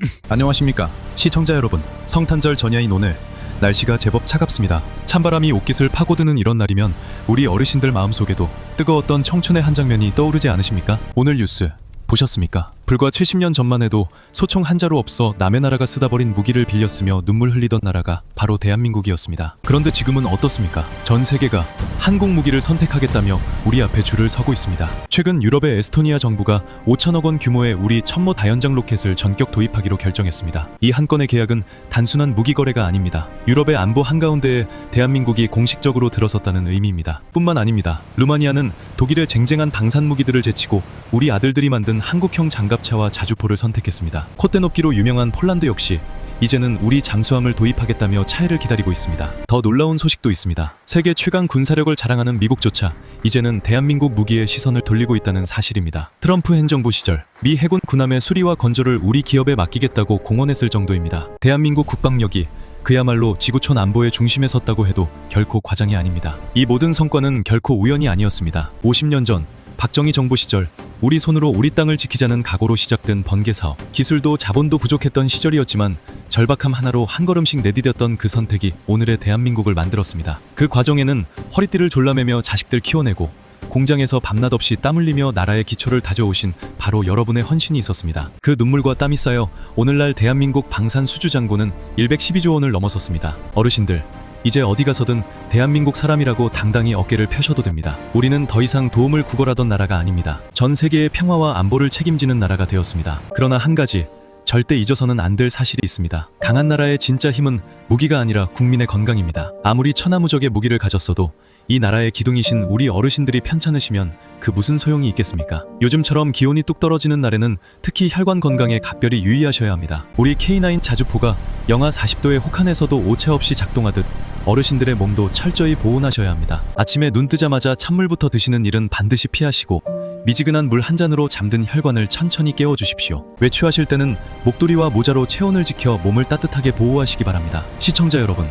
안녕하십니까 시청자 여러분. 성탄절 전야인 오늘 날씨가 제법 차갑습니다. 찬바람이 옷깃을 파고드는 이런 날이면 우리 어르신들 마음속에도 뜨거웠던 청춘의 한 장면이 떠오르지 않으십니까? 오늘 뉴스 보셨습니까 불과 70년 전만 해도 소총 한 자루 없어 남의 나라가 쓰다버린 무기를 빌렸으며 눈물 흘리던 나라가 바로 대한민국이었습니다 그런데 지금은 어떻습니까 전 세계가 한국 무기를 선택하겠다며 우리 앞에 줄을 서고 있습니다 최근 유럽의 에스토니아 정부가 5천억 원 규모의 우리 천모 다연장 로켓을 전격 도입하기로 결정했습니다. 이 한 건의 계약은 단순한 무기 거래가 아닙니다. 유럽의 안보 한가운데에 대한민국이 공식적으로 들어섰다는 의미입니다. 뿐만 아닙니다. 루마니아는 독일의 쟁쟁한 방산 무기들을 제치고 우리 아들들이 만든 한국형 장갑 차와 자주포를 선택했습니다. 콧대 높기로 유명한 폴란드 역시 이제는 우리 잠수함을 도입하겠다며 차이를 기다리고 있습니다. 더 놀라운 소식도 있습니다. 세계 최강 군사력을 자랑하는 미국조차 이제는 대한민국 무기에 시선을 돌리고 있다는 사실입니다. 트럼프 행정부 시절 미 해군 군함의 수리와 건조를 우리 기업에 맡기겠다고 공언했을 정도입니다. 대한민국 국방력이 그야말로 지구촌 안보의 중심에 섰다고 해도 결코 과장이 아닙니다. 이 모든 성과는 결코 우연이 아니었습니다. 50년 전 박정희 정부 시절 우리 손으로 우리 땅을 지키자는 각오로 시작된 번개 사업. 기술도 자본도 부족했던 시절이었지만 절박함 하나로 한 걸음씩 내디뎠던 그 선택이 오늘의 대한민국을 만들었습니다. 그 과정에는 허리띠를 졸라매며 자식들 키워내고 공장에서 밤낮 없이 땀 흘리며 나라의 기초를 다져오신 바로 여러분의 헌신이 있었습니다. 그 눈물과 땀이 쌓여 오늘날 대한민국 방산 수주 잔고는 112조 원을 넘어섰습니다. 어르신들, 이제 어디 가서든 대한민국 사람이라고 당당히 어깨를 펴셔도 됩니다. 우리는 더 이상 도움을 구걸하던 나라가 아닙니다. 전 세계의 평화와 안보를 책임지는 나라가 되었습니다. 그러나 한 가지 절대 잊어서는 안 될 사실이 있습니다. 강한 나라의 진짜 힘은 무기가 아니라 국민의 건강입니다. 아무리 천하무적의 무기를 가졌어도 이 나라의 기둥이신 우리 어르신들이 편찮으시면 그 무슨 소용이 있겠습니까? 요즘처럼 기온이 뚝 떨어지는 날에는 특히 혈관 건강에 각별히 유의하셔야 합니다. 우리 K9 자주포가 영하 40도의 혹한에서도 오차 없이 작동하듯 어르신들의 몸도 철저히 보온하셔야 합니다. 아침에 눈 뜨자마자 찬물부터 드시는 일은 반드시 피하시고 미지근한 물 한 잔으로 잠든 혈관을 천천히 깨워 주십시오. 외출하실 때는 목도리와 모자로 체온을 지켜 몸을 따뜻하게 보호하시기 바랍니다. 시청자 여러분,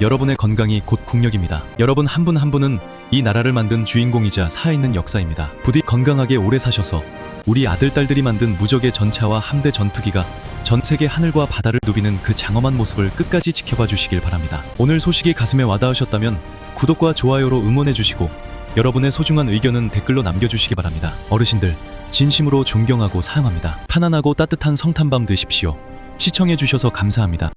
여러분의 건강이 곧 국력입니다. 여러분 한분한 분은 이 나라를 만든 주인공이자 살아있는 역사입니다. 부디 건강하게 오래 사셔서 우리 아들 딸들이 만든 무적의 전차와 함대 전투기가 전 세계 하늘과 바다를 누비는 그 장엄한 모습을 끝까지 지켜봐 주시길 바랍니다. 오늘 소식이 가슴에 와닿으셨다면 구독과 좋아요로 응원해 주시고 여러분의 소중한 의견은 댓글로 남겨주시기 바랍니다. 어르신들 진심으로 존경하고 사랑합니다. 편안하고 따뜻한 성탄밤 되십시오. 시청해 주셔서 감사합니다.